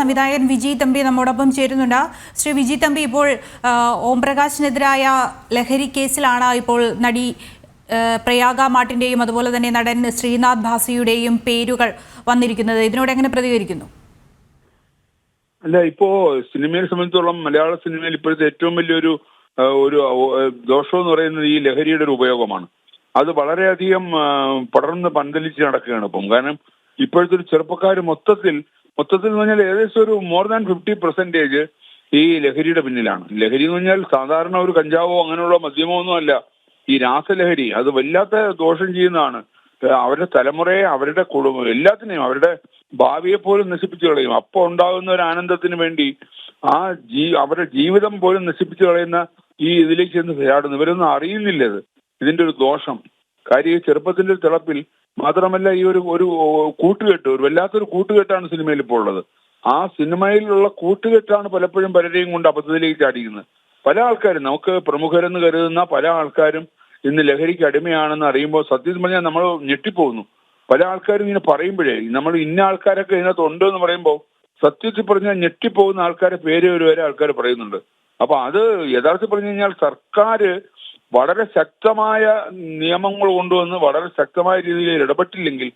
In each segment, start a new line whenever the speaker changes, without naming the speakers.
സംവിധായകൻ വിജി തമ്പി നമ്മോടൊപ്പം ചേരുന്നുണ്ട്. ശ്രീ വിജി തമ്പി ഇപ്പോൾ ഓം പ്രകാശിനെതിരായ ലഹരി കേസിലാണ് ഇപ്പോൾ നടി പ്രയാഗ മാട്ടിന്റെയും അതുപോലെ തന്നെ നടൻ ശ്രീനാഥ് ഭാസിയുടെയും പേരുകൾ വന്നിരിക്കുന്നത്. ഇതിനോട് എങ്ങനെ പ്രതികരിക്കുന്നു?
അല്ല ഇപ്പോ സിനിമയെ സംബന്ധിച്ചോളം മലയാള സിനിമയിൽ ഇപ്പോഴത്തെ ഏറ്റവും വലിയൊരു ഒരു ദോഷം എന്ന് പറയുന്നത് ഈ ലഹരിയുടെ ഒരു ഉപയോഗമാണ്. അത് വളരെയധികം പടർന്ന് പന്തലിച്ച് നടക്കുകയാണ് ഇപ്പം. കാരണം ഇപ്പോഴത്തെ ഒരു ചെറുപ്പക്കാർ മൊത്തത്തിൽ മൊത്തത്തിൽ എന്ന് പറഞ്ഞാൽ ഏകദേശം ഒരു മോർ ദാൻ ഫിഫ്റ്റി പെർസെന്റേജ് ഈ ലഹരിയുടെ പിന്നിലാണ്. ലഹരി എന്ന് പറഞ്ഞാൽ സാധാരണ ഒരു കഞ്ചാവോ അങ്ങനെയുള്ള മദ്യമോ ഒന്നും അല്ല. ഈ രാസലഹരി അത് വല്ലാത്ത ദോഷം ചെയ്യുന്നതാണ്. അവരുടെ തലമുറയെ അവരുടെ കുടുംബം എല്ലാത്തിനെയും അവരുടെ ഭാവിയെ പോലും നശിപ്പിച്ചു കളയും. അപ്പോൾ ഉണ്ടാകുന്ന ഒരു ആനന്ദത്തിന് വേണ്ടി ആ ജീ അവരുടെ ജീവിതം പോലും നശിപ്പിച്ചു കളയുന്ന ഈ ഇതിലേക്ക് ചെന്ന് ചാടുന്നു. ഇവരൊന്നും അറിയുന്നില്ല ഇത്. ഇതിന്റെ ഒരു ദോഷം. കാര്യം ചെറുപ്പത്തിന്റെ ഒരു തിളപ്പിൽ മാത്രമല്ല ഈ ഒരു ഒരു കൂട്ടുകെട്ട് ഒരു വല്ലാത്തൊരു കൂട്ടുകെട്ടാണ് സിനിമയിൽ ഇപ്പോൾ ഉള്ളത്. ആ സിനിമയിലുള്ള കൂട്ടുകെട്ടാണ് പലപ്പോഴും പലരെയും കൊണ്ട് അബദ്ധത്തിലേക്ക് ചാടിക്കുന്നത് പല ആൾക്കാരും നമുക്ക് പ്രമുഖരെന്ന് കരുതുന്ന പല ആൾക്കാരും ഇന്ന് ലഹരിക്ക് അടിമയാണെന്ന് അറിയുമ്പോൾ സത്യത്തിൽ പറഞ്ഞാൽ നമ്മൾ ഞെട്ടിപ്പോകുന്നു. പല ആൾക്കാരും ഇങ്ങനെ പറയുമ്പോഴേ നമ്മൾ ഇന്ന ആൾക്കാരൊക്കെ ഇതിനകത്ത് ഉണ്ട് എന്ന് പറയുമ്പോൾ സത്യത്തിൽ പറഞ്ഞാൽ ഞെട്ടിപ്പോകുന്ന ആൾക്കാരെ പേര് ഒരു വരെ ആൾക്കാർ പറയുന്നുണ്ട്. അപ്പൊ അത് യഥാർത്ഥത്തിൽ പറഞ്ഞു കഴിഞ്ഞാൽ സർക്കാർ വളരെ ശക്തമായ നിയമങ്ങൾ കൊണ്ടുവന്ന് വളരെ ശക്തമായ രീതിയിൽ ഇടപെട്ടില്ലെങ്കിൽ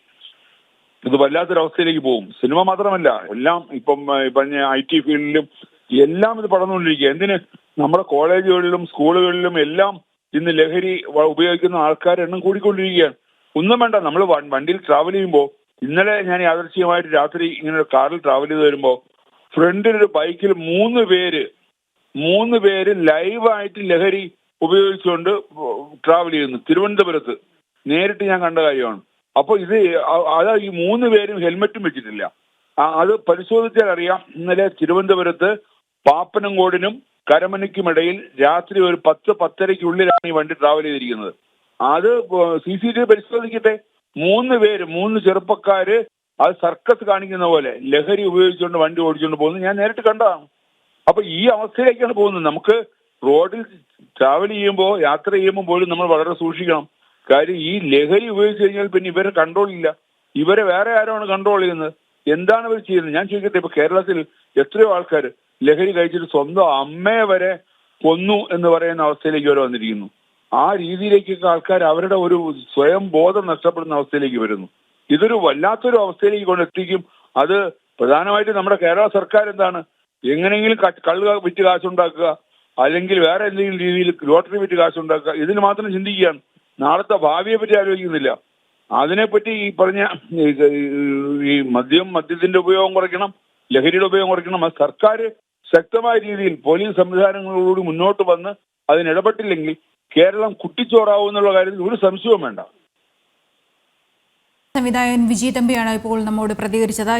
ഇത് വല്ലാത്തൊരവസ്ഥയിലേക്ക് പോകും. സിനിമ മാത്രമല്ല എല്ലാം ഇപ്പം പറഞ്ഞ ഐ ടി ഫീൽഡിലും എല്ലാം ഇത് പടർന്നുകൊണ്ടിരിക്കുക. എന്തിന്? നമ്മുടെ കോളേജുകളിലും സ്കൂളുകളിലും എല്ലാം ഇന്ന് ലഹരി ഉപയോഗിക്കുന്ന ആൾക്കാരുടെ എണ്ണം കൂടിക്കൊണ്ടിരിക്കുകയാണ്. ഒന്നും വേണ്ട നമ്മൾ വണ്ടിയിൽ ട്രാവൽ ചെയ്യുമ്പോൾ ഇന്നലെ ഞാൻ യാദർശികമായിട്ട് രാത്രി ഇങ്ങനെ കാറിൽ ട്രാവൽ ചെയ്ത് വരുമ്പോൾ ഫ്രണ്ടിൽ ഒരു ബൈക്കിൽ മൂന്ന് പേര് മൂന്ന് പേര് ലൈവായിട്ട് ലഹരി ഉപയോഗിച്ചുകൊണ്ട് ട്രാവൽ ചെയ്യുന്നു. തിരുവനന്തപുരത്ത് നേരിട്ട് ഞാൻ കണ്ട കാര്യമാണ്. അപ്പോൾ ഇത് അത് ഈ മൂന്ന് പേരും ഹെൽമെറ്റും വെച്ചിട്ടില്ല. അത് പരിശോധിച്ചാൽ അറിയാം. ഇന്നലെ തിരുവനന്തപുരത്ത് പാപ്പനംകോടിനും കരമനയ്ക്കുമിടയിൽ രാത്രി ഒരു പത്ത് പത്തരയ്ക്കുള്ളിലാണ് ഈ വണ്ടി ട്രാവൽ ചെയ്തിരിക്കുന്നത്. അത് സി സി ടി വി പരിശോധിക്കട്ടെ. മൂന്ന് പേര് മൂന്ന് ചെറുപ്പക്കാര് അത് സർക്കസ് കാണിക്കുന്ന പോലെ ലഹരി ഉപയോഗിച്ചുകൊണ്ട് വണ്ടി ഓടിച്ചുകൊണ്ട് പോകുന്നത് ഞാൻ നേരിട്ട് കണ്ടതാണ്. അപ്പൊ ഈ അവസ്ഥയിലേക്കാണ് പോകുന്നത്. നമുക്ക് റോഡിൽ ട്രാവൽ ചെയ്യുമ്പോൾ യാത്ര ചെയ്യുമ്പോൾ പോലും നമ്മൾ വളരെ സൂക്ഷിക്കണം. കാര്യം ഈ ലഹരി ഉപയോഗിച്ച് കഴിഞ്ഞാൽ പിന്നെ ഇവരെ കൺട്രോൾ ഇല്ല. ഇവരെ വേറെ ആരാണ് കൺട്രോൾ ചെയ്യുന്നത്? എന്താണ് ഇവർ ചെയ്യുന്നത്? ഞാൻ ചോദിക്കട്ടെ ഇപ്പൊ കേരളത്തിൽ എത്രയോ ആൾക്കാർ ലഹരി കഴിച്ചിട്ട് സ്വന്തം അമ്മയെ വരെ കൊന്നു എന്ന് പറയുന്ന അവസ്ഥയിലേക്ക് വരെ വന്നിരിക്കുന്നു. ആ രീതിയിലേക്കൊക്കെ ആൾക്കാർ അവരുടെ ഒരു സ്വയം ബോധം നഷ്ടപ്പെടുന്ന അവസ്ഥയിലേക്ക് വരുന്നു. ഇതൊരു വല്ലാത്തൊരു അവസ്ഥയിലേക്ക് കൊണ്ടെത്തിക്കും അത് പ്രധാനമായിട്ടും നമ്മുടെ കേരള സർക്കാർ എന്താണ്? എങ്ങനെയെങ്കിലും കള്ള് വിറ്റ് കാശുണ്ടാക്കുക. അല്ലെങ്കിൽ വേറെ എന്തെങ്കിലും രീതിയിൽ ലോട്ടറി വിറ്റ് കാശുണ്ടാക്കുക ഇതിന് മാത്രം ചിന്തിക്കുകയാണ്. നാളത്തെ ഭാവിയെ പറ്റി ആലോചിക്കുന്നില്ല. അതിനെപ്പറ്റി ഈ പറഞ്ഞ ഈ- മദ്യം മദ്യത്തിന്റെ ഉപയോഗം കുറയ്ക്കണം ലഹരിയുടെ ഉപയോഗം കുറയ്ക്കണം. സർക്കാർ ശക്തമായ രീതിയിൽ പോലീസ് സംവിധാനങ്ങളോട് മുന്നോട്ട് വന്ന് അതിനിടപെട്ടില്ലെങ്കിൽ കേരളം കുട്ടിച്ചോറാവുന്നുള്ള കാര്യത്തിൽ ഒരു സംശയവും വേണ്ട.
സംവിധായകൻ വിജയ് തമ്പിയാണ് ഇപ്പോൾ നമ്മോട് പ്രതികരിച്ചത്.